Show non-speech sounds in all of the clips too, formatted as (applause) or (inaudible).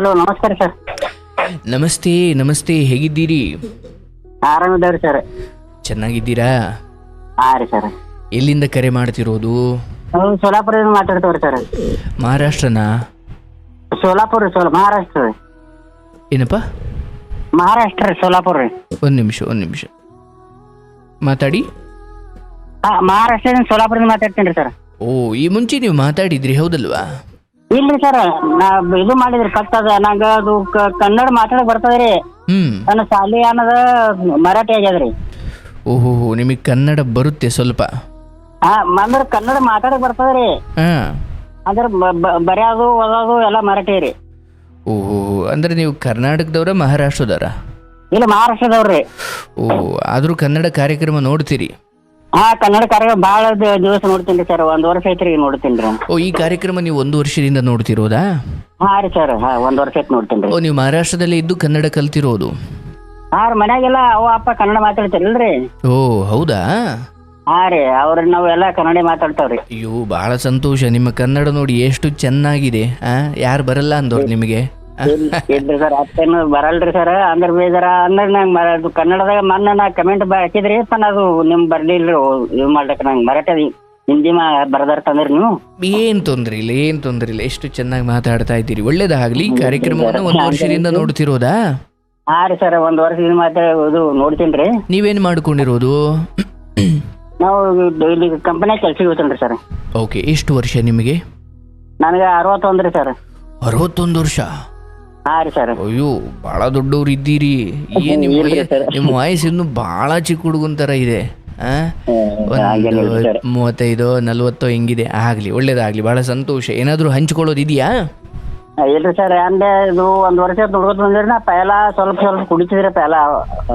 Hello ನಮಸ್ಕಾರ sir. ನಮಸ್ತೆ ನಮಸ್ತೆ ಹೇಗಿದ್ದೀರಿ? ಆರಾಮಿದ್ದಾವ್ರಿ ಸರ್. ಚೆನ್ನಾಗಿದ್ದೀರಾ? ಹಾಂ ರೀ ಸರ್. ಎಲ್ಲಿಂದ ಕರೆ ಮಾಡ್ತಿರೋದು? ನಾವು ಸೋಲಾಪುರದಿಂದ ಮಾತಾಡ್ತೇವ್ರಿ ಸರ್. ಮಹಾರಾಷ್ಟ್ರನಾ? ಸೋಲಾಪುರ ಸೋಲ ಮಹಾರಾಷ್ಟ್ರ ರೀ. ಏನಪ್ಪ? ಮಹಾರಾಷ್ಟ್ರ ರೀ ಸೋಲಾಪುರ ರೀ. ಒಂದು ನಿಮಿಷ ಒಂದು ನಿಮಿಷ. ಮಾತಾಡಿ. ಹಾಂ ಮಹಾರಾಷ್ಟ್ರದಿಂದ ಸೋಲಾಪುರದಿಂದ ಮಾತಾಡ್ತೀನಿ ರೀ ಸರ್. ಓ ಈ ಮುಂಚೆ ನೀವು ಮಾತಾಡಿದ್ರಿ ಹೌದಲ್ವಾ? ಇಲ್ರಿ ಸರ್ ನಾ ಇದು ಮಾಡಿದ್ರಿ ಕಟ್ಟದ ನಂಗ ಅದು ಕ- ಕನ್ನಡ ಮಾತಾಡಕ್ ಬರ್ತದ್ರಿ. ಹ್ಮ್. ನನ್ನ ಶಾಲೆ ಅನ್ನದ ಮರಾಠಿ ಆಗ್ಯದ್ರಿ. ಓಹೋ ನಿಮಗೆ ಕನ್ನಡ ಬರುತ್ತೆ ಸ್ವಲ್ಪ. ಆ ಅಂದ್ರೆ ಕನ್ನಡ ಮಾತಾಡಕ್ ಬರ್ತದ್ರಿ. ಹಾಂ. ಅಂದ್ರೆ ಬ- ಬ- ಬರ್ಯಾದು ಓದೋದು ಎಲ್ಲ ಮರಾಠಿ ರೀ. ಓಹೋ ಅಂದ್ರೆ ನೀವು ಕರ್ನಾಟಕದವರ ಮಹಾರಾಷ್ಟ್ರದವರ? ಇಲ್ಲ ಮಹಾರಾಷ್ಟ್ರದವ್ರಿ ಓ ಆದರೂ ಕನ್ನಡ ಕಾರ್ಯಕ್ರಮ ನೋಡ್ತೀರಿ. ಹಾ ಕನ್ನಡ ಕಾರ್ಯಕ್ರಮ ಬಹಳ ದಿವಸ ನೋಡ್ತೀನಿ ಸರ್ ಒಂದ್ ವರ್ಷ ಐತ್ರಿ ನೋಡ್ತೀನಿ ರೀ. ಓ ಈ ಕಾರ್ಯಕ್ರಮ ನೀವು ಒಂದು ವರ್ಷದಿಂದ ನೋಡ್ತಿರೋದಾ? ಹಾ ರೀ ಸರ್ ಹಾ ಒಂದ್ ವರ್ಷ ಐತಿ ನೋಡ್ತೀನಿ ರೀ. ಓ ನೀವು ಮಹಾರಾಷ್ಟ್ರದಲ್ಲಿ ಇದ್ದು ಕನ್ನಡ ಕಲ್ತಿರೋದು. ಹಾ ರೀ ಮನ್ಯಾಗೆಲ್ಲ ಅವ ಅಪ್ಪ ಕನ್ನಡ ಮಾತಾಡ್ತಾರಲ್ರಿ ಓ ಹೌದಾ? ಹಾ ರೀ ಅವ್ರ ನಾವೆಲ್ಲ ಕನ್ನಡ ಮಾತಾಡ್ತಾವ್ರಿ. ಅಯ್ಯೋ ಬಹಳ ಸಂತೋಷ. ನಿಮ್ಮ ಕನ್ನಡ ನೋಡಿ ಎಷ್ಟು ಚೆನ್ನಾಗಿದೆ ಆ? ಯಾರು ಬರಲ್ಲ ಅಂದವ್ರು ನಿಮಗೆ? ಇಲ್ರಿ ಸರ್? ಅತ್ತೇನು ಬರಲ್ರಿ ಸರ್? ಅಂದ್ರೆ ಬೇಜಾರ. ಅಂದ್ರೆ ನಂಗೆ ಮರ- ಅದು ಕನ್ನಡದಾಗ ಮೊನ್ನೆ ನಾ ಕಮೆಂಟ್ ಹಾಕಿದ್ರಿ ತನ ಅದು ನಿಮ್ ಬರ್ಲಿಲ್ರಿ ಇದು ಮಾಡ್ಲಿಕ್ಕೆ ನಂಗೆ ಮರಾಠಿ ಹಿಂದಿ ಮಾ ಬರ್ದಾರ ತಂದ್ರಿ ನೀವು. ಏನ್ ತೊಂದ್ರೆ ಇಲ್ಲ ಏನ್ ತೊಂದ್ರೆ ಇಲ್ಲ. ಎಷ್ಟು ಚೆನ್ನಾಗಿ ಮಾತಾಡ್ತಾ ಇದ್ದೀರಿ. ಒಳ್ಳೇದಾಗ್ಲಿ. ಈ ಕಾರ್ಯಕ್ರಮವನ್ನು ಒಂದು ವರ್ಷದಿಂದ ನೋಡ್ತಿರೋದಾ? ಹಾ ರೀ ಸರ್. ಒಂದ್ ವರ್ಷದಿಂದ ಮಾತಾಡೋದು ಇದು ನೋಡ್ತೀನಿ ರೀ ನೀವೇನ್ ಮಾಡ್ಕೊಂಡಿರೋದು? ನಾವು ಡೈಲಿ ಕಂಪನಿ ಕೆಲ್ಸಕ್ಕೆ ಹೋಗ್ತೀನಿ ಸರ್. ಓಕೆ ಎಷ್ಟು ವರ್ಷ ನಿಮಗೆ? ನನಗೆ ಅರವತ್ತೊಂದ್ರಿ ಸರ್. ಅರವತ್ತೊಂದು ವರ್ಷ? ಹಾ ರೀ ಸರ್. ಅಯ್ಯೋ ಬಹಳ ದೊಡ್ಡವ್ರು ಇದ್ದೀರಿ. ಏನ್ ನಿಮ್ಮ ಇಲ್ರಿ ವಯ- ನಿಮ್ಮ ವಯಸ್ಸು ಇನ್ನು ಬಹಳ ಚಿಕ್ಕ ಹುಡುಗನ್ ತರ ಇದೆ. ಆ? ಹಾಗೇನಿಲ್ಲ ಒಂದು. ಮೂವತ್ತೈದು ನಲ್ವತ್ತೋ ಹೆಂಗಿದೆ. ಆಗ್ಲಿ ಒಳ್ಳೇದಾಗ್ಲಿ. ಬಹಳ ಸಂತೋಷ. ಏನಾದ್ರೂ ಹಂಚ್ಕೊಳ್ಳೋದು ಇದೆಯಾ? ಆ, ಇಲ್ರಿ ಸರ್. ಅಂದ್ರೆ ಇದು ಒಂದ್ ವರ್ಷ ದುಡ್ಕೋತ ಬಂದ್ರಿ ನಾ ಪೈಲ ಸ್ವಲ್ಪ ಸ್ವಲ್ಪ ಕುಡಿತಿದ್ರಿ ಪೈಲ.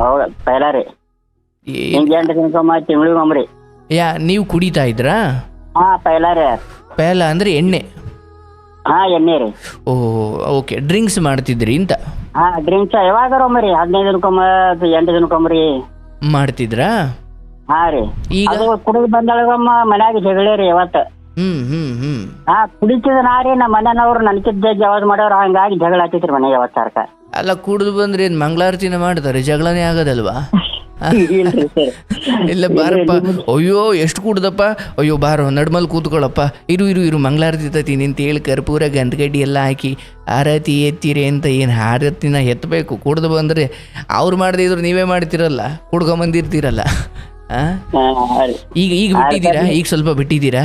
ಅವಾಗ ಪೈಲ ರೀ. ಏ- ಹಿಂಗೆ ಎಂಟು ದಿನಕ್ಕೊಮ್ಮ ತಿಂಗಳಿಗೊಮ್ಮರಿ ಯಾ ನೀವು ಕುಡಿತಾ ಇದ್ರಾ? ಹಾ ಪೈಲ ರೀ. ಪೇಲ ಅಂದ್ರೆ ಎಣ್ಣೆ. ಹಾ ಎಣ್ಣೆ ರೀ. ಓ ಓಕೆ. ಡ್ರಿಂಕ್ಸ್ ಮಾಡ್ತಿದ್ರಿ ಅಂತ? ಹಾ ಡ್ರಿಂಕ್ಸ್ ಯಾವಾಗಾರ ಒಮ್ಮರಿ ಹದಿನೈದು ದಿನಕ್ಕೊಮ್ಮ ಎಂಟು ದಿನಕ್ಕೊಮ್ಮರಿ ಮಾಡ್ತಿದ್ರ? ಹಾ ರೀ. ಈಗ? ಅದು ಕುಡಿದು ಬಂದೊಳಗೊಮ್ಮ ಮನ್ಯಾಗ ಜಗಳೇ ರೀ ಯಾವತ್ತ. ಹ್ಮ್ ಹ್ಮ್ ಹ್ಮ್. ಹಾ ಕುಡಿತಿದ ನಾ ರೀ ನಮ್ಮ ಮನೆಯವ್ರು ನನ್ಕಿದ್ದ ಜವಾಜ್ ಮಾಡ್ಯಾವ್ರ ಹಂಗಾಗಿ ಜಗಳ ಆತಿತ್ರಿ ಮನೆ ಯಾವತ್ ಸರ್ಕ ಅಲ್ಲ ಕುಡಿದು ಬಂದ್ರೆ ಏನ್ ಮಂಗಳಾರತಿನ ಮಾಡ್ತಾರೆ ಜಗಳನೇ ಆಗೋದಲ್ವಾ? (laughs) ಇಲ್ಲ ಬಾರಪ್ಪ. ಅಯ್ಯೋ ಎಷ್ಟು ಕುಡ್ದಪ್ಪ? ಅಯ್ಯೋ ಬಾರೋ ನಡ್ಮಲ್ ಕೂತ್ಕೊಳ್ಳಪ್ಪ ಇರು ಇರು ಇರು ಮಂಗಳಾರತಿ ನಿಂತ ಹೇಳಿ ಕರ್ಪೂರ ಗಂಧಗಡ್ಡಿ ಎಲ್ಲ ಹಾಕಿ ಆರತಿ ಎತ್ತೀರಿ ಅಂತ ಏನು ಆರತಿನ ಎತ್ತಬೇಕು ಕುಡ್ದು ಬಂದರೆ ಅವ್ರು ಮಾಡದೇ ಇದ್ರು ನೀವೇ ಮಾಡ್ತಿರಲ್ಲ ಕುಡ್ಕೊಂಬಂದಿರ್ತೀರಲ್ಲ. ಈಗ ಈಗ ಬಿಟ್ಟಿದ್ದೀರಾ? ಈಗ ಸ್ವಲ್ಪ ಬಿಟ್ಟಿದ್ದೀರಾ?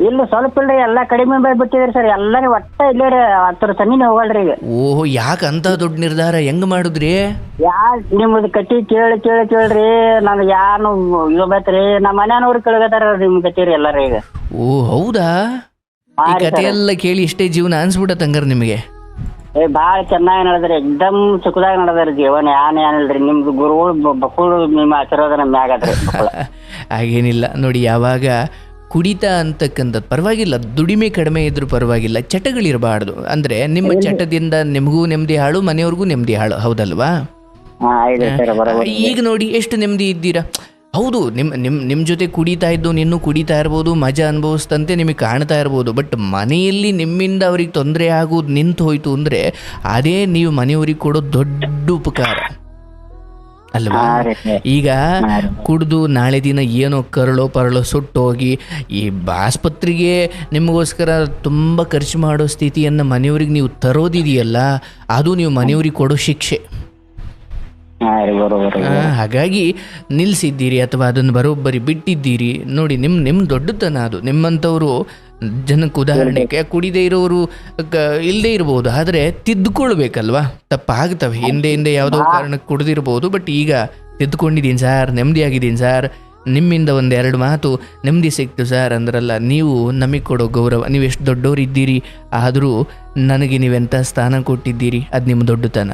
ಇಲ್ಲ ಸ್ವಲ್ಪ ಇಲ್ರಿ ಎಲ್ಲಾ ಕಡಿಮೆ ಬಿಟ್ಟಿದ್ರಿ ಸರ್. ಎಲ್ಲಾರಿ ಒಟ್ಟ ಇಲ್ಲೇ ರೀ ಹತ್ತರ ಹೋಗಲ್ರಿ ಈಗ. ಓಹೋ ಯಾಕೆ ಅಂತ ದೊಡ್ಡ ನಿರ್ಧಾರ? ಹೆಂಗ್ ಮಾಡಿದ್ರಿ? ಯಾ ನಿಮ್ಮದು ಕಟ್ಟಿ ಕೇಳಿ ಕೇಳಿ ಕೇಳ್ರಿ. ನನ್ಗೆ ಯಾನು ಇದು ಬೇತ್ರಿ ನಮ್ಮ ಮನ್ಯಾನವ್ರು ಕೇಳಗತ್ತಾರ ನಿಮ್ ಕಟ್ಟಿರಿ ಎಲ್ಲಾರ ಈಗ. ಓ ಹೌದಾ? ಈ ಕಥೆ ಎಲ್ಲ ಕೇಳಿ ಇಷ್ಟೇ ಜೀವನ ಅನ್ಸ್ಬಿಡತ್ ಹಂಗಾರ ನಿಮಗೆ. ಏ ಭಾಳ ಚೆನ್ನಾಗಿ ನಡೆದ್ರಿ. ಎಕ್ದಮ್ ಸುಖದಾಗ ನಡೆದ್ರಿ ಜೀವನ. ಯಾನ್ ಏನಿಲ್ರಿ ನಿಮ್ದು ಗುರುಗಳು ಬಕ್ಕುಳು ನಿಮ್ಮ ಆಶೀರ್ವಾದ ನಮ್ಗೆ ಆಗದ್ರಿ ಬಕ್ಕುಳ. (laughs) ಹಾಗೇನಿಲ್ಲ. ನೋಡಿ ಯಾವಾಗ ಕುಡಿತ ಅಂತಕ್ಕಂಥದ್ದು. ಪರವಾಗಿಲ್ಲ ದುಡಿಮೆ ಕಡಿಮೆ ಇದ್ರೂ ಪರವಾಗಿಲ್ಲ ಚಟಗಳಿರಬಾರ್ದು ಅಂದ್ರೆ ನಿಮ್ಮ ಚಟದಿಂದ ನಿಮಗೂ ನೆಮ್ಮದಿ ಹಾಳು ಮನೆಯವ್ರಿಗೂ ನೆಮ್ಮದಿ ಹಾಳು ಹೌದಲ್ವಾ? ಈಗ ನೋಡಿ ಎಷ್ಟು ನೆಮ್ಮದಿ ಇದ್ದೀರಾ? ಹೌದು ನಿಮ್ಮ ನಿಮ್ಮ ನಿಮ್ಮ ಜೊತೆ ಕುಡಿತಾ ಇದ್ದು ನಿನ್ನೂ ಕುಡಿತಾ ಇರ್ಬೋದು ಮಜಾ ಅನುಭವಿಸ್ತಂತೆ ನಿಮಗೆ ಕಾಣ್ತಾ ಇರ್ಬೋದು. ಬಟ್ ಮನೆಯಲ್ಲಿ ನಿಮ್ಮಿಂದ ಅವ್ರಿಗೆ ತೊಂದರೆ ಆಗೋದು ನಿಂತು ಹೋಯ್ತು ಅಂದರೆ ಅದೇ ನೀವು ಮನೆಯವ್ರಿಗೆ ಕೊಡೋ ದೊಡ್ಡ ಉಪಕಾರ. ಅಲ್ವಾ. ಈಗ ಕುಡಿದು ನಾಳೆ ದಿನ ಏನೋ ಕರಳೋ ಪರಳೋ ಸುಟ್ಟೋಗಿ ಈ ಆಸ್ಪತ್ರೆಗೆ ನಿಮಗೋಸ್ಕರ ತುಂಬ ಖರ್ಚು ಮಾಡೋ ಸ್ಥಿತಿಯನ್ನು ಮನೆಯವ್ರಿಗೆ ನೀವು ತರೋದಿದೆಯಲ್ಲ ಅದು ನೀವು ಮನೆಯವ್ರಿಗೆ ಕೊಡೋ ಶಿಕ್ಷೆ. ಹಾಗಾಗಿ ನಿಲ್ಲಿಸಿದ್ದೀರಿ ಅಥವಾ ಅದನ್ನು ಬರೋಬ್ಬರಿ ಬಿಟ್ಟಿದ್ದೀರಿ. ನೋಡಿ ನಿಮ್ಮ ನಿಮ್ಮ ದೊಡ್ಡತನ ಅದು. ನಿಮ್ಮಂಥವರು ಜನಕ್ಕೆ ಉದಾಹರಣೆಗೆ ಕುಡಿದೇ ಇರೋರು ಇಲ್ಲದೇ ಇರ್ಬೋದು ಆದರೆ ತಿದ್ದುಕೊಳ್ಬೇಕಲ್ವಾ? ತಪ್ಪಾಗ್ತವೆ. ಹಿಂದೆ ಹಿಂದೆ ಯಾವುದೋ ಕಾರಣಕ್ಕೆ ಕುಡಿದಿರಬಹುದು ಬಟ್ ಈಗ ತಿದ್ದುಕೊಂಡಿದ್ದೀನಿ ಸರ್ ನೆಮ್ಮದಿಯಾಗಿದ್ದೀನಿ ಸರ್ ನಿಮ್ಮಿಂದ ಒಂದೆರಡು ಮಾತು ನೆಮ್ಮದಿ ಸಿಕ್ತು ಸರ್ ಅಂದ್ರಲ್ಲ ನೀವು ನಮಗೆ ಕೊಡೋ ಗೌರವ ನೀವು ಎಷ್ಟು ದೊಡ್ಡವರು ಇದ್ದೀರಿ ಆದರೂ ನನಗೆ ನೀವೆಂಥ ಸ್ಥಾನ ಕೊಟ್ಟಿದ್ದೀರಿ ಅದು ನಿಮ್ಮ ದೊಡ್ಡತನ.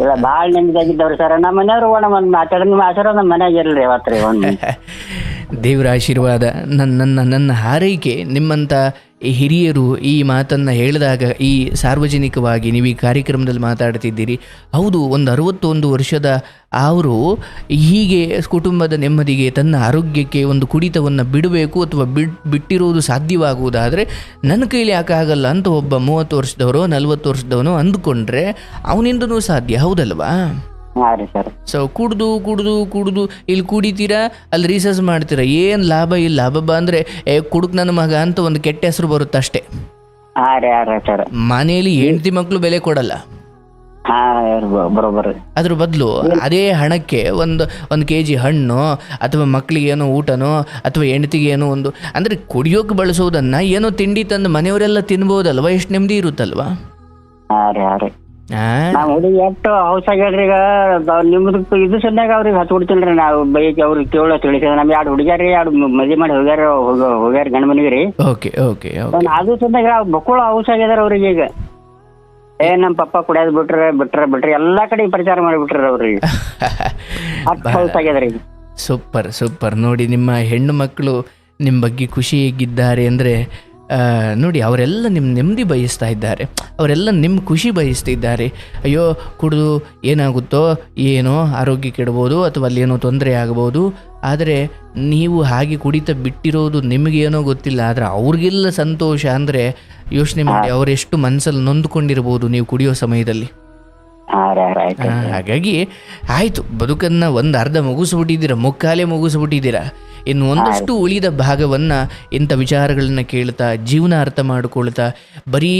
ಇಲ್ಲ ಭಾಳ ನೆಮ್ಮದಿಯಾಗಿದ್ದವ್ರಿ ಸರ್. ನಮ್ಮ ಮನೆಯವರು ನಮ್ಮ ಒಂದು ಮಾತಾಡೋ ನಿಮ್ಮ ಮನೆಯಾಗಿರಲಿ ಅವತ್ತು ರೀ ಒಂದು. (laughs) ದೇವರ ಆಶೀರ್ವಾದ ನನ್ನ ನನ್ನ ನನ್ನ ಹಾರೈಕೆ ನಿಮ್ಮಂಥ ಈ ಹಿರಿಯರು ಈ ಮಾತನ್ನು ಹೇಳಿದಾಗ ಈ ಸಾರ್ವಜನಿಕವಾಗಿ ನೀವು ಈ ಕಾರ್ಯಕ್ರಮದಲ್ಲಿ ಮಾತಾಡ್ತಿದ್ದೀರಿ. ಹೌದು, ಒಂದು ಅರವತ್ತೊಂದು ವರ್ಷದ ಅವರು ಹೀಗೆ ಕುಟುಂಬದ ನೆಮ್ಮದಿಗೆ, ತನ್ನ ಆರೋಗ್ಯಕ್ಕೆ ಒಂದು ಕುಡಿತವನ್ನು ಬಿಡಬೇಕು ಅಥವಾ ಬಿಡ್ ಬಿಟ್ಟಿರುವುದು ಸಾಧ್ಯವಾಗುವುದಾದರೆ, ನನ್ನ ಕೈಲಿ ಯಾಕೆ ಆಗಲ್ಲ ಅಂತ ಒಬ್ಬ ಮೂವತ್ತು ವರ್ಷದವರೋ ನಲ್ವತ್ತು ವರ್ಷದವನೋ ಅಂದುಕೊಂಡ್ರೆ ಅವನಿಂದನೂ ಸಾಧ್ಯ, ಹೌದಲ್ವಾ? ಹಾ ರೀ ಸರ್ ಸೊ ಕುಡ್ದು ಕುಡ್ದು ಕುಡ್ದು ಇಲ್ಲಿ ಕುಡಿತೀರಾ? ಅಲ್ಲಿ ರಿಸರ್ಚ್ ಮಾಡ್ತೀರಾ? ಏನು ಲಾಭ ಇಲ್ಲ. ಲಾಭ ಬಾ ಅಂದ್ರೆ ಏ ಕುಡುಕ್ ನನ್ನ ಮಗ ಅಂತ ಒಂದು ಕೆಟ್ಟ ಹೆಸರು ಬರುತ್ತೆ ಅಷ್ಟೇ. ಹಾ ರೀ ಹಾ ರೀ ಸರ್ ಮನೆಯಲ್ಲಿ ಹೆಂಡತಿ ಮಕ್ಕಳು ಬೆಲೆ ಕೊಡಲ್ಲ. ಹಾ ಬರೋಬ್ಬರ ಅದ್ರ ಬದಲು ಅದೇ ಹಣಕ್ಕೆ ಒಂದು ಒಂದು ಕೆ ಜಿ ಹಣ್ಣು ಅಥವಾ ಮಕ್ಕಳಿಗೆ ಏನೋ ಊಟನೋ ಅಥವಾ ಹೆಂಡತಿಗೆ ಏನೋ ಒಂದು ಅಂದ್ರೆ ಕುಡಿಯೋಕೆ ಬಳಸೋದನ್ನ ಏನೋ ತಿಂಡಿ ತಂದು ಮನೆಯವರೆಲ್ಲ ತಿನ್ಬೋದಲ್ವ? ಎಷ್ಟು ನೆಮ್ಮದಿ ಇರುತ್ತಲ್ವಾ? ಹಾ ರೀ ಹಾ ರೀ. ನಾವ್ ಹುಡುಗಿ ಎಷ್ಟು ಹೌಸ್ ಆಗ್ಯಾಡ್ರಿ ಈಗ ಅದ್ ನಿಮ್ದು ಇದು ಸದ್ಯಾಗ ಅವ್ರಿಗೆ ಹತ್ತು ಬಿಡ್ತೀನ್ರಿ ನಾವು ಬೈಕ್ ಅವ್ರಿಗೆ ಕೇಳೋ ತಿಳಿಸಿದ ನಮ್ ಎರಡು ಹುಡುಗ್ಯಾರಿ ಎರಡು ಮದ್ವೆ ಮಾಡಿ ಹೋಗ್ಯಾರ ಹೋಗ- ಹೋಗ್ಯಾರ ಗಂಡ ಮನಿಗೆ ರೀ ಓಕೆ ಓಕೆ. ಓಕೆ ಅದು ಸದ್ಯಾಗ ಬಕ್ಕುಳ ಹೌಸ್ ಆಗ್ಯದಾರ ಅವ್ರಿಗೆ ಈಗ. ಏ ನಮ್ ಪಪ್ಪ ಕುಡಿಯೋದ್ ಬಿಟ್ರೆ ಬಿಟ್ರೆ ಬಿಟ್ರೆ ಎಲ್ಲಾ ಕಡೆ ಪ್ರಚಾರ ಮಾಡಿಬಿಟ್ರಿ ಅವ್ರಿಗೆ. ಅಷ್ಟು (laughs) ಹೌಸ್ ಆಗ್ಯದ್ರಿ. ಈಗ ಸೂಪರ್ ಸೂಪರ್. ನೋಡಿ ನಿಮ್ಮ ಹೆಣ್ಣು ಮಕ್ಕಳು ನಿಮ್ಮ ಬಗ್ಗೆ ಖುಷಿಯಾಗಿದ್ದಾರೆ ಅಂದರೆ ನೋಡಿ ಅವರೆಲ್ಲ ನಿಮ್ಮ ನೆಮ್ಮದಿ ಬಯಸ್ತಾ ಇದ್ದಾರೆ. ಅವರೆಲ್ಲ ನಿಮ್ಮ ಖುಷಿ ಬಯಸ್ತಿದ್ದಾರೆ ಅಯ್ಯೋ ಕುಡಿದು ಏನಾಗುತ್ತೋ ಏನೋ ಆರೋಗ್ಯ ಕೆಡ್ಬೋದು ಅಥವಾ ಅಲ್ಲಿ ಏನೋ ತೊಂದರೆ ಆಗ್ಬೋದು. ಆದರೆ ನೀವು ಹಾಗೆ ಕುಡಿತ ಬಿಟ್ಟಿರೋದು ನಿಮಗೇನೋ ಗೊತ್ತಿಲ್ಲ. ಆದರೆ ಅವ್ರಿಗೆಲ್ಲ ಸಂತೋಷ ಅಂದರೆ ಯೋಚನೆ ಮಾಡಿ ಅವರೆಷ್ಟು ಮನಸ್ಸಲ್ಲಿ ನೊಂದ್ಕೊಂಡಿರ್ಬೋದು ನೀವು ಕುಡಿಯೋ ಸಮಯದಲ್ಲಿ. ಹಾಗಾಗಿ ಆಯಿತು ಬದುಕನ್ನು ಒಂದು ಅರ್ಧ ಮುಗಿಸ್ಬಿಟ್ಟಿದ್ದೀರಾ ಮುಕ್ಕಾಲೇ ಮುಗಿಸ್ಬಿಟ್ಟಿದ್ದೀರಾ? ಇನ್ನು ಒಂದಷ್ಟು ಉಳಿದ ಭಾಗವನ್ನು ಇಂಥ ವಿಚಾರಗಳನ್ನು ಕೇಳ್ತಾ ಜೀವನ ಅರ್ಥ ಮಾಡಿಕೊಳ್ತಾ ಬರೀ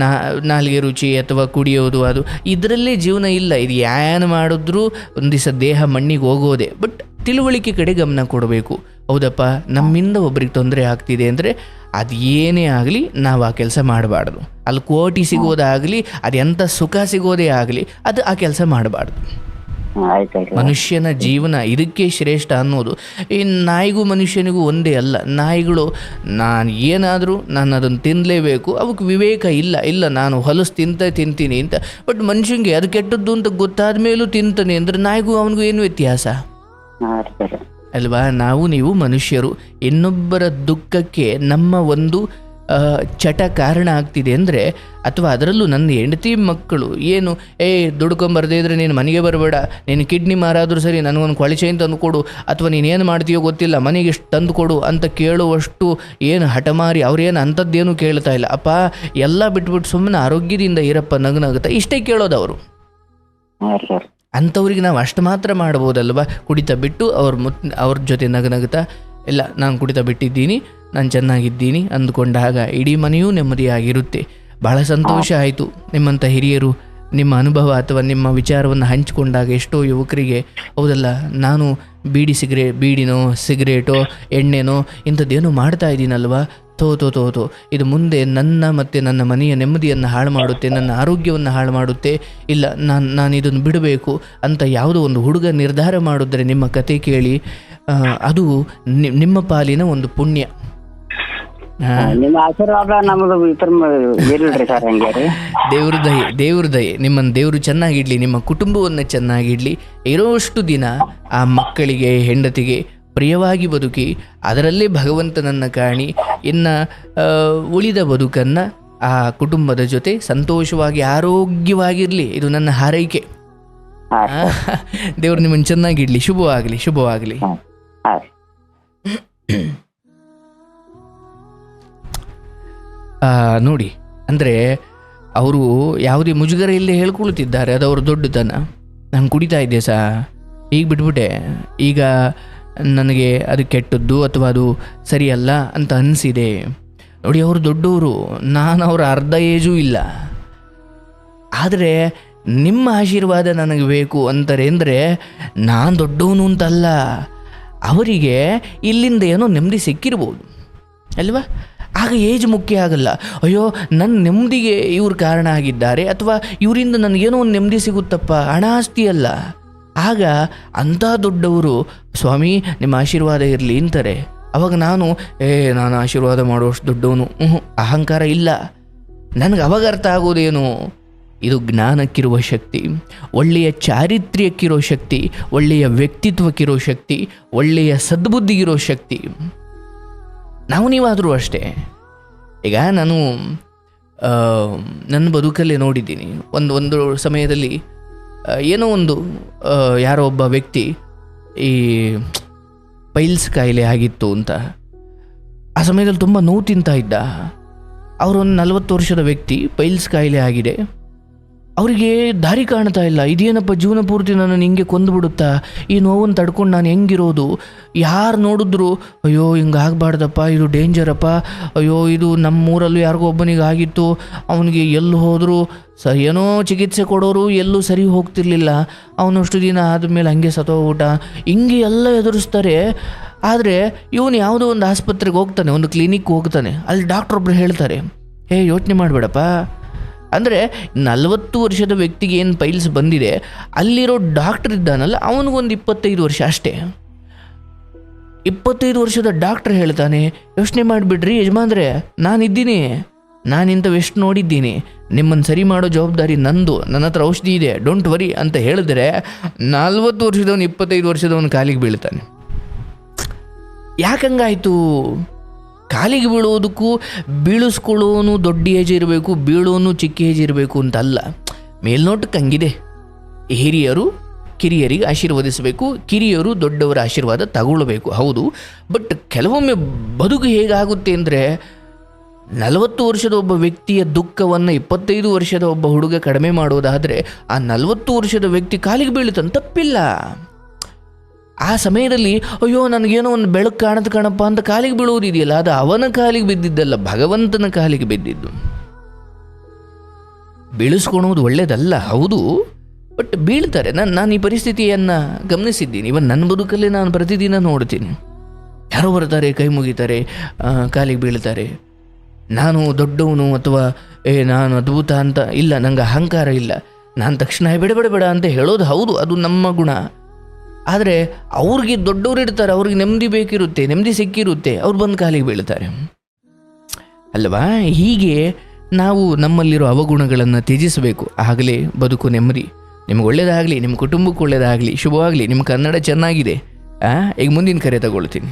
ನಾ ನಾಲಿಗೆ ರುಚಿ ಅಥವಾ ಕುಡಿಯೋದು ಅದು ಇದರಲ್ಲೇ ಜೀವನ ಇಲ್ಲ. ಇದು ಏನು ಮಾಡಿದ್ರೂ ಒಂದು ದಿವಸ ದೇಹ ಮಣ್ಣಿಗೆ ಹೋಗೋದೆ ಬಟ್ ತಿಳುವಳಿಕೆ ಕಡೆ ಗಮನ ಕೊಡಬೇಕು. ಹೌದಪ್ಪ ನಮ್ಮಿಂದ ಒಬ್ರಿಗೆ ತೊಂದರೆ ಆಗ್ತಿದೆ ಅಂದರೆ ಅದು ಏನೇ ಆಗಲಿ ನಾವು ಆ ಕೆಲಸ ಮಾಡಬಾರ್ದು. ಅಲ್ಲಿ ಕೋಟಿ ಸಿಗೋದಾಗಲಿ ಅದು ಎಂಥ ಸುಖ ಸಿಗೋದೇ ಆಗಲಿ ಅದು ಆ ಕೆಲಸ ಮಾಡಬಾರ್ದು. ಮನುಷ್ಯನ ಜೀವನ ಇದಕ್ಕೆ ಶ್ರೇಷ್ಠ ಅನ್ನೋದು. ಈ ನಾಯಿಗೂ ಮನುಷ್ಯನಿಗೂ ಒಂದೇ ಅಲ್ಲ. ನಾಯಿಗಳು ನಾನು ಏನಾದರೂ ನಾನು ಅದನ್ನು ತಿನ್ನಲೇಬೇಕು ಅವಕ್ಕೆ ವಿವೇಕ ಇಲ್ಲ. ಇಲ್ಲ ನಾನು ಹೊಲಸು ತಿಂತ ತಿಂತೀನಿ ಅಂತ. ಬಟ್ ಮನುಷ್ಯನಿಗೆ ಅದು ಕೆಟ್ಟದ್ದು ಅಂತ ಗೊತ್ತಾದ ಮೇಲೂ ತಿಂತಾನೆ ಅಂದರೆ ನಾಯಿಗೂ ಅವನಿಗೂ ಏನು ವ್ಯತ್ಯಾಸ? ಅಲ್ವಾ? ನಾವು ನೀವು ಮನುಷ್ಯರು ಇನ್ನೊಬ್ಬರ ದುಃಖಕ್ಕೆ ನಮ್ಮ ಒಂದು ಚಟ ಕಾರಣ ಆಗ್ತಿದೆ ಅಂದರೆ ಅಥವಾ ಅದರಲ್ಲೂ ನನ್ನ ಹೆಂಡತಿ ಮಕ್ಕಳು ಏನು ಏ ದುಡ್ಕೊಂಬರದೇ ಇದ್ರೆ ನೀನು ಮನೆಗೆ ಬರಬೇಡ ನೀನು ಕಿಡ್ನಿ ಮಾರಾದರೂ ಸರಿ ನನಗೊಂದು ಕೊಳಚೆ ತಂದು ಕೊಡು ಅಥವಾ ನೀನೇನು ಮಾಡ್ತೀಯೋ ಗೊತ್ತಿಲ್ಲ ಮನೆಗೆ ಇಷ್ಟು ತಂದು ಕೊಡು ಅಂತ ಕೇಳುವಷ್ಟು ಏನು ಹಠಮಾರಿ ಅವ್ರೇನು ಅಂಥದ್ದೇನು ಕೇಳ್ತಾ ಇಲ್ಲ. ಅಪ್ಪ ಎಲ್ಲ ಬಿಟ್ಬಿಟ್ಟು ಸುಮ್ಮನೆ ಆರೋಗ್ಯದಿಂದ ಇರಪ್ಪ ನಗನಗುತ್ತಾ? ಇಷ್ಟೇ ಕೇಳೋದು ಅವರು. ಅಂಥವ್ರಿಗೆ ನಾವು ಅಷ್ಟು ಮಾತ್ರ ಮಾಡ್ಬೋದಲ್ವಾ? ಕುಡಿತ ಬಿಟ್ಟು ಅವ್ರ ಮುತ್ ಅವ್ರ ಜೊತೆ ನಗನಗುತ್ತಾ? ಇಲ್ಲ ನಾನು ಕುಡಿತ ಬಿಟ್ಟಿದ್ದೀನಿ ನಾನು ಚೆನ್ನಾಗಿದ್ದೀನಿ ಅಂದುಕೊಂಡಾಗ ಇಡೀ ಮನೆಯೂ ನೆಮ್ಮದಿಯಾಗಿರುತ್ತೆ. ಬಹಳ ಸಂತೋಷ ಆಯಿತು. ನಿಮ್ಮಂಥ ಹಿರಿಯರು ನಿಮ್ಮ ಅನುಭವ ಅಥವಾ ನಿಮ್ಮ ವಿಚಾರವನ್ನು ಹಂಚಿಕೊಂಡಾಗ ಎಷ್ಟೋ ಯುವಕರಿಗೆ ಹೌದಲ್ಲ ನಾನು ಬೀಡಿ ಸಿಗರೆ ಬೀಡಿನೋ ಸಿಗರೇಟೋ ಎಣ್ಣೆನೋ ಇಂಥದ್ದೇನೋ ಮಾಡ್ತಾ ಇದ್ದೀನಲ್ವಾ? ತೋ ತೋ ತೋ ತೋ ಇದು ಮುಂದೆ ನನ್ನ ಮತ್ತು ನನ್ನ ಮನೆಯ ನೆಮ್ಮದಿಯನ್ನು ಹಾಳು ಮಾಡುತ್ತೆ ನನ್ನ ಆರೋಗ್ಯವನ್ನು ಹಾಳು ಮಾಡುತ್ತೆ. ಇಲ್ಲ ನಾನು ನಾನು ಇದನ್ನು ಬಿಡಬೇಕು ಅಂತ ಯಾವುದೋ ಒಂದು ಹುಡುಗ ನಿರ್ಧಾರ ಮಾಡಿದ್ರೆ ನಿಮ್ಮ ಕತೆ ಕೇಳಿ ಅದು ನಿಮ್ಮ ಪಾಲಿನ ಒಂದು ಪುಣ್ಯ. ನಿಮ್ಮ ಆಶೀರ್ವಾದ ನಮ್ದು ಇತರ ಸರ್ ದೇವ್ರ ದಯೆ ದೇವ್ರ ದಯೆ ನಿಮ್ಮನ್ನು ದೇವರು ಚೆನ್ನಾಗಿಡ್ಲಿ ನಿಮ್ಮ ಕುಟುಂಬವನ್ನು ಚೆನ್ನಾಗಿಡ್ಲಿ ಇರೋಷ್ಟು ದಿನ ಆ ಮಕ್ಕಳಿಗೆ ಹೆಂಡತಿಗೆ ಪ್ರಿಯವಾಗಿ ಬದುಕಿ ಅದರಲ್ಲೇ ಭಗವಂತನನ್ನ ಕಾಣಿ ಇನ್ನ ಉಳಿದ ಬದುಕನ್ನ ಆ ಕುಟುಂಬದ ಜೊತೆ ಸಂತೋಷವಾಗಿ ಆರೋಗ್ಯವಾಗಿರ್ಲಿ ಇದು ನನ್ನ ಹಾರೈಕೆ. ದೇವ್ರು ನಿಮ್ಮನ್ನು ಚೆನ್ನಾಗಿಡ್ಲಿ ಶುಭವಾಗಲಿ ಶುಭವಾಗಲಿ. (clears throat) ಆ, ನೋಡಿ ಅಂದರೆ ಅವರು ಯಾವುದೇ ಮುಜುಗರ ಇಲ್ಲದೆ ಹೇಳ್ಕೊಳ್ತಿದ್ದಾರೆ ಅದು ಅವ್ರ ದೊಡ್ಡತನ. ನಾನು ಕುಡಿತಾ ಇದ್ದೆ ಸಾ. ಈಗ ಬಿಟ್ಬಿಟ್ಟೆ. ಈಗ ನನಗೆ ಅದು ಕೆಟ್ಟದ್ದು ಅಥವಾ ಅದು ಸರಿಯಲ್ಲ ಅಂತ ಅನಿಸಿದೆ. ನೋಡಿ ಅವರು ದೊಡ್ಡವರು ನಾನು ಅವರ ಅರ್ಧ ಏಜೂ ಇಲ್ಲ. ಆದರೆ ನಿಮ್ಮ ಆಶೀರ್ವಾದ ನನಗೆ ಬೇಕು ಅಂತಾರೆ ಅಂದರೆ ನಾನು ದೊಡ್ಡವನು ಅಂತಲ್ಲ. ಅವರಿಗೆ ಇಲ್ಲಿಂದ ಏನೋ ನೆಮ್ಮದಿ ಸಿಕ್ಕಿರ್ಬೋದು. ಅಲ್ವಾ? ಆಗ ಏಜ್ ಮುಖ್ಯ ಆಗಲ್ಲ. ಅಯ್ಯೋ ನನ್ನ ನೆಮ್ಮದಿಗೆ ಇವ್ರು ಕಾರಣ ಆಗಿದ್ದಾರೆ ಅಥವಾ ಇವರಿಂದ ನನಗೇನೋ ಒಂದು ನೆಮ್ಮದಿ ಸಿಗುತ್ತಪ್ಪ. ಹಣ ಆಸ್ತಿ ಅಲ್ಲ. ಆಗ ಅಂಥ ದೊಡ್ಡವರು, ಸ್ವಾಮಿ, ನಿಮ್ಮ ಆಶೀರ್ವಾದ ಇರಲಿ ಅಂತಾರೆ. ಅವಾಗ ನಾನು, ಏ, ನಾನು ಆಶೀರ್ವಾದ ಮಾಡುವಷ್ಟು ದೊಡ್ಡವನು. ಹ್ಞೂ ಅಹಂಕಾರ ಇಲ್ಲ. ನನಗೆ ಅವಾಗ ಅರ್ಥ ಆಗೋದೇನು? ಇದು ಜ್ಞಾನಕ್ಕಿರುವ ಶಕ್ತಿ, ಒಳ್ಳೆಯ ಚಾರಿತ್ರ್ಯಕ್ಕಿರೋ ಶಕ್ತಿ, ಒಳ್ಳೆಯ ವ್ಯಕ್ತಿತ್ವಕ್ಕಿರೋ ಶಕ್ತಿ, ಒಳ್ಳೆಯ ಸದ್ಬುದ್ಧಿಗಿರೋ ಶಕ್ತಿ. ನಾವು ನೀವಾದರೂ ಅಷ್ಟೇ. ಈಗ ನಾನು ನನ್ನ ಬದುಕಲ್ಲೇ ನೋಡಿದ್ದೀನಿ. ಒಂದು ಒಂದು ಸಮಯದಲ್ಲಿ ಏನೋ ಒಂದು ಯಾರೋ ಒಬ್ಬ ವ್ಯಕ್ತಿ ಈ ಪೈಲ್ಸ್ ಕಾಯಿಲೆ ಆಗಿತ್ತು ಅಂತ. ಆ ಸಮಯದಲ್ಲಿ ತುಂಬ ನೋವು ತಿಂತಾ ಇದ್ದ. ಅವರೊಂದು ನಲವತ್ತು ವರ್ಷದ ವ್ಯಕ್ತಿ ಪೈಲ್ಸ್ ಕಾಯಿಲೆ ಆಗಿದೆ. ಅವರಿಗೆ ದಾರಿ ಕಾಣ್ತಾ ಇಲ್ಲ. ಇದೇನಪ್ಪ ಜೀವನ ಪೂರ್ತಿ ನಾನು ಹಿಂಗೆ ಕೊಂದುಬಿಡುತ್ತಾ ಈ ನೋವನ್ನು ತಡ್ಕೊಂಡು ನಾನು ಹೆಂಗಿರೋದು? ಯಾರು ನೋಡಿದ್ರು, ಅಯ್ಯೋ, ಹಿಂಗೆ ಆಗಬಾರ್ದಪ್ಪ, ಇದು ಡೇಂಜರಪ್ಪ, ಅಯ್ಯೋ, ಇದು ನಮ್ಮೂರಲ್ಲೂ ಯಾರಿಗೋ ಒಬ್ಬನಿಗೆ ಆಗಿತ್ತು, ಅವನಿಗೆ ಎಲ್ಲಿ ಹೋದರೂ, ಸ, ಏನೋ ಚಿಕಿತ್ಸೆ ಕೊಡೋರು ಎಲ್ಲೂ ಸರಿ ಹೋಗ್ತಿರ್ಲಿಲ್ಲ. ಅವನಷ್ಟು ದಿನ ಆದಮೇಲೆ ಹಂಗೆ ಸತ್ತೋಗ್ಬಿಟ್ಟ. ಹಿಂಗೆ ಎಲ್ಲ ಎದುರಿಸ್ತಾರೆ. ಆದರೆ, ಇವನು ಯಾವುದೋ ಒಂದು ಆಸ್ಪತ್ರೆಗೆ ಹೋಗ್ತಾನೆ, ಒಂದು ಕ್ಲಿನಿಕ್ ಹೋಗ್ತಾನೆ. ಅಲ್ಲಿ ಡಾಕ್ಟ್ರೊಬ್ರು ಹೇಳ್ತಾರೆ, ಹೇ, ಯೋಚನೆ ಮಾಡಬೇಡಪ್ಪ. ಅಂದರೆ ನಲವತ್ತು ವರ್ಷದ ವ್ಯಕ್ತಿಗೆ ಏನು ಪೈಲ್ಸ್ ಬಂದಿದೆ, ಅಲ್ಲಿರೋ ಡಾಕ್ಟರ್ ಇದ್ದಾನಲ್ಲ, ಅವನಿಗೊಂದು ಇಪ್ಪತ್ತೈದು ವರ್ಷ ಅಷ್ಟೇ. ಇಪ್ಪತ್ತೈದು ವರ್ಷದ ಡಾಕ್ಟರ್ ಹೇಳ್ತಾನೆ, ಯೋಚನೆ ಮಾಡಿಬಿಡ್ರಿ ಯಜಮಾನ್ರೆ, ನಾನಿದ್ದೀನಿ. ನಾನು ಇಂಥವೆಷ್ಟು ನೋಡಿದ್ದೀನಿ. ನಿಮ್ಮನ್ನು ಸರಿ ಮಾಡೋ ಜವಾಬ್ದಾರಿ ನಂದು, ನನ್ನ ಹತ್ರ ಔಷಧಿ ಇದೆ ಡೋಂಟ್ ವರಿ ಅಂತ ಹೇಳಿದ್ರೆ, ನಲ್ವತ್ತು ವರ್ಷದವನು ಇಪ್ಪತ್ತೈದು ವರ್ಷದವನು ಕಾಲಿಗೆ ಬೀಳ್ತಾನೆ. ಯಾಕಂಗಾಯ್ತು ಕಾಲಿಗೆ ಬೀಳೋದಕ್ಕೂ ಬೀಳಿಸ್ಕೊಳ್ಳೋನು ದೊಡ್ಡ ಏಜ್ ಇರಬೇಕು ಬೀಳೋನು ಚಿಕ್ಕ ಏಜ್ ಇರಬೇಕು ಅಂತಲ್ಲ. ಮೇಲ್ನೋಟಕ್ಕೆ ಹಂಗಿದೆ. ಹಿರಿಯರು ಕಿರಿಯರಿಗೆ ಆಶೀರ್ವದಿಸಬೇಕು, ಕಿರಿಯರು ದೊಡ್ಡವರ ಆಶೀರ್ವಾದ ತಗೊಳ್ಬೇಕು, ಹೌದು. ಬಟ್ ಕೆಲವೊಮ್ಮೆ ಬದುಕು ಹೇಗಾಗುತ್ತೆ ಅಂದರೆ, ನಲವತ್ತು ವರ್ಷದ ಒಬ್ಬ ವ್ಯಕ್ತಿಯ ದುಃಖವನ್ನು ಇಪ್ಪತ್ತೈದು ವರ್ಷದ ಒಬ್ಬ ಹುಡುಗ ಕಡಿಮೆ ಮಾಡೋದಾದರೆ ಆ ನಲವತ್ತು ವರ್ಷದ ವ್ಯಕ್ತಿ ಕಾಲಿಗೆ ಬೀಳುತ್ತಂತ ತಪ್ಪಿಲ್ಲ. ಆ ಸಮಯದಲ್ಲಿ ಅಯ್ಯೋ ನನಗೇನೋ ಒಂದು ಬೆಳಕು ಕಾಣದ ಕಣಪ್ಪ ಅಂತ ಕಾಲಿಗೆ ಬೀಳುವುದಿದೆಯಲ್ಲ ಅದು ಅವನ ಕಾಲಿಗೆ ಬಿದ್ದಿದ್ದಲ್ಲ ಭಗವಂತನ ಕಾಲಿಗೆ ಬಿದ್ದಿದ್ದು. ಬೀಳಿಸ್ಕೊಳೋದು ಒಳ್ಳೇದಲ್ಲ ಹೌದು ಬಟ್ ಬೀಳ್ತಾರೆ. ನಾನು ನಾನು ಈ ಪರಿಸ್ಥಿತಿಯನ್ನು ಗಮನಿಸಿದ್ದೀನಿ. ಇವನ್ ನನ್ನ ಬದುಕಲ್ಲೇ ನಾನು ಪ್ರತಿದಿನ ನೋಡ್ತೀನಿ. ಯಾರೋ ಬರ್ತಾರೆ ಕೈ ಮುಗಿತಾರೆ ಕಾಲಿಗೆ ಬೀಳ್ತಾರೆ. ನಾನು ದೊಡ್ಡವನು ಅಥವಾ ಏ ನಾನು ಅದ್ಭುತ ಅಂತ ಇಲ್ಲ ನಂಗೆ ಅಹಂಕಾರ ಇಲ್ಲ. ನಾನು ತಕ್ಷಣ "ಏ, ಬೇಡ ಬೇಡ ಬೇಡ ಅಂತ ಹೇಳೋದು ಹೌದು ಅದು ನಮ್ಮ ಗುಣ. ಆದರೆ ಅವ್ರಿಗೆ ದೊಡ್ಡವರು ಇರ್ತಾರೆ, ಅವ್ರಿಗೆ ನೆಮ್ಮದಿ ಬೇಕಿರುತ್ತೆ, ನೆಮ್ಮದಿ ಸಿಕ್ಕಿರುತ್ತೆ, ಅವ್ರು ಬಂದು ಕಾಲಿಗೆ ಬೀಳ್ತಾರೆ. ಅಲ್ವಾ? ಹೀಗೆ ನಾವು ನಮ್ಮಲ್ಲಿರೋ ಅವಗುಣಗಳನ್ನು ತ್ಯಜಿಸಬೇಕು. ಆಗಲೇ, ಬದುಕು ನೆಮ್ಮದಿ. ನಿಮ್ಗೆ ಒಳ್ಳೇದಾಗಲಿ ನಿಮ್ಮ ಕುಟುಂಬಕ್ಕೆ ಒಳ್ಳೇದಾಗಲಿ, ಶುಭವಾಗಲಿ ನಿಮ್ಮ ಕನ್ನಡ ಚೆನ್ನಾಗಿದೆ. ಈಗ ಮುಂದಿನ ಕರೆ ತಗೊಳ್ತೀನಿ.